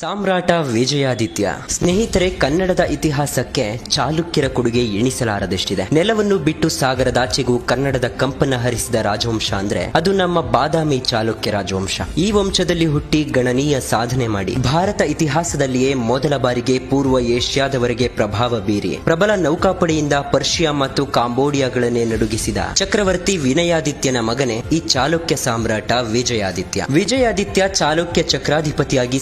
ಸಾಮ್ರಾಟ ವಿಜಯಾದಿತ್ಯ. ಸ್ನೇಹಿತರೆ, ಕನ್ನಡದ ಇತಿಹಾಸಕ್ಕೆ ಚಾಲುಕ್ಯರ ಕೊಡುಗೆ ಎಣಿಸಲಾರದಷ್ಟಿದೆ. ನೆಲವನ್ನು ಬಿಟ್ಟು ಸಾಗರದಾಚೆಗೂ ಕನ್ನಡದ ಕಂಪನ ಹರಿಸಿದ ರಾಜವಂಶ ಅಂದ್ರೆ ಅದು ನಮ್ಮ ಬಾದಾಮಿ ಚಾಲುಕ್ಯ ರಾಜವಂಶ. ಈ ವಂಶದಲ್ಲಿ ಹುಟ್ಟಿ ಗಣನೀಯ ಸಾಧನೆ ಮಾಡಿ ಭಾರತ ಇತಿಹಾಸದಲ್ಲಿಯೇ ಮೊದಲ ಬಾರಿಗೆ ಪೂರ್ವ ಏಷ್ಯಾದವರೆಗೆ ಪ್ರಭಾವ ಬೀರಿ ಪ್ರಬಲ ನೌಕಾಪಡೆಯಿಂದ ಪರ್ಷಿಯಾ ಮತ್ತು ಕಾಂಬೋಡಿಯಾಗಳನ್ನೇ ನಡುಗಿಸಿದ ಚಕ್ರವರ್ತಿ ವಿನಯಾದಿತ್ಯನ ಮಗನೇ ಈ ಚಾಲುಕ್ಯ ಸಾಮ್ರಾಟ ವಿಜಯಾದಿತ್ಯ. ವಿಜಯಾದಿತ್ಯ ಚಾಲುಕ್ಯ ಚಕ್ರಾಧಿಪತಿಯಾಗಿ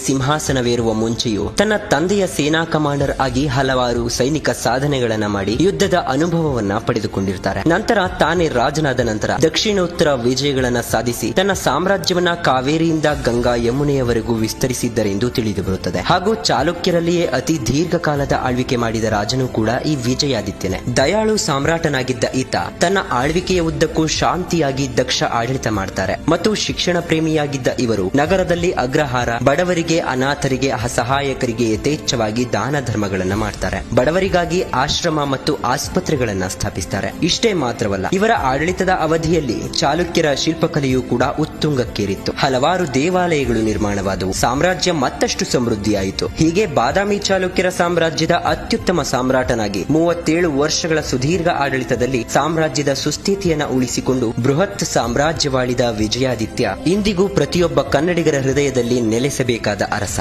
ಸಿಂಹಾಸನವೇರುವ ಮುಂಚೆಯೂ ತನ್ನ ತಂದೆಯ ಸೇನಾ ಕಮಾಂಡರ್ ಆಗಿ ಹಲವಾರು ಸೈನಿಕ ಸಾಧನೆಗಳನ್ನ ಮಾಡಿ ಯುದ್ಧದ ಅನುಭವವನ್ನ ಪಡೆದುಕೊಂಡಿರ್ತಾರೆ. ನಂತರ ತಾನೇ ರಾಜನಾದ ನಂತರ ದಕ್ಷಿಣೋತ್ತರ ವಿಜಯಗಳನ್ನ ಸಾಧಿಸಿ ತನ್ನ ಸಾಮ್ರಾಜ್ಯವನ್ನ ಕಾವೇರಿಯಿಂದ ಗಂಗಾ ಯಮುನೆಯವರೆಗೂ ವಿಸ್ತರಿಸಿದ್ದರೆಂದು ತಿಳಿದು ಬರುತ್ತದೆ ಹಾಗೂ ಚಾಲುಕ್ಯರಲ್ಲಿಯೇ ಅತಿ ದೀರ್ಘಕಾಲದ ಆಳ್ವಿಕೆ ಮಾಡಿದ ರಾಜನು ಕೂಡ ಈ ವಿಜಯಾದಿತ್ಯನೇ. ದಯಾಳು ಸಾಮ್ರಾಟನಾಗಿದ್ದ ಈತ ತನ್ನ ಆಳ್ವಿಕೆಯ ಉದ್ದಕ್ಕೂ ಶಾಂತಿಯಾಗಿ ದಕ್ಷ ಆಡಳಿತ ಮಾಡ್ತಾರೆ. ಮತ್ತು ಶಿಕ್ಷಣ ಪ್ರೇಮಿಯಾಗಿದ್ದ ಇವರು ನಗರದಲ್ಲಿ ಅಗ್ರಹಾರ, ಬಡವರಿಗೆ ಅನಾಥರಿಗೆ ಅಸಹಾಯಕರಿಗೆ ಯಥೇಚ್ಛವಾಗಿ ದಾನ ಧರ್ಮಗಳನ್ನ ಮಾಡ್ತಾರೆ. ಬಡವರಿಗಾಗಿ ಆಶ್ರಮ ಮತ್ತು ಆಸ್ಪತ್ರೆಗಳನ್ನ ಸ್ಥಾಪಿಸ್ತಾರೆ. ಇಷ್ಟೇ ಮಾತ್ರವಲ್ಲ, ಇವರ ಆಡಳಿತದ ಅವಧಿಯಲ್ಲಿ ಚಾಲುಕ್ಯರ ಶಿಲ್ಪಕಲೆಯೂ ಕೂಡ ಉತ್ತುಂಗಕ್ಕೇರಿತ್ತು. ಹಲವಾರು ದೇವಾಲಯಗಳು ನಿರ್ಮಾಣವಾದವು. ಸಾಮ್ರಾಜ್ಯ ಮತ್ತಷ್ಟು ಸಮೃದ್ಧಿಯಾಯಿತು. ಹೀಗೆ ಬಾದಾಮಿ ಚಾಲುಕ್ಯರ ಸಾಮ್ರಾಜ್ಯದ ಅತ್ಯುತ್ತಮ ಸಾಮ್ರಾಟನಾಗಿ ಮೂವತ್ತೇಳು ವರ್ಷಗಳ ಸುದೀರ್ಘ ಆಡಳಿತದಲ್ಲಿ ಸಾಮ್ರಾಜ್ಯದ ಸುಸ್ಥಿತಿಯನ್ನ ಉಳಿಸಿಕೊಂಡು ಬೃಹತ್ ಸಾಮ್ರಾಜ್ಯವಾಳಿದ ವಿಜಯಾದಿತ್ಯ ಇಂದಿಗೂ ಪ್ರತಿಯೊಬ್ಬ ಕನ್ನಡಿಗರ ಹೃದಯದಲ್ಲಿ ನೆಲೆಸಬೇಕಾದ ಅರಸ.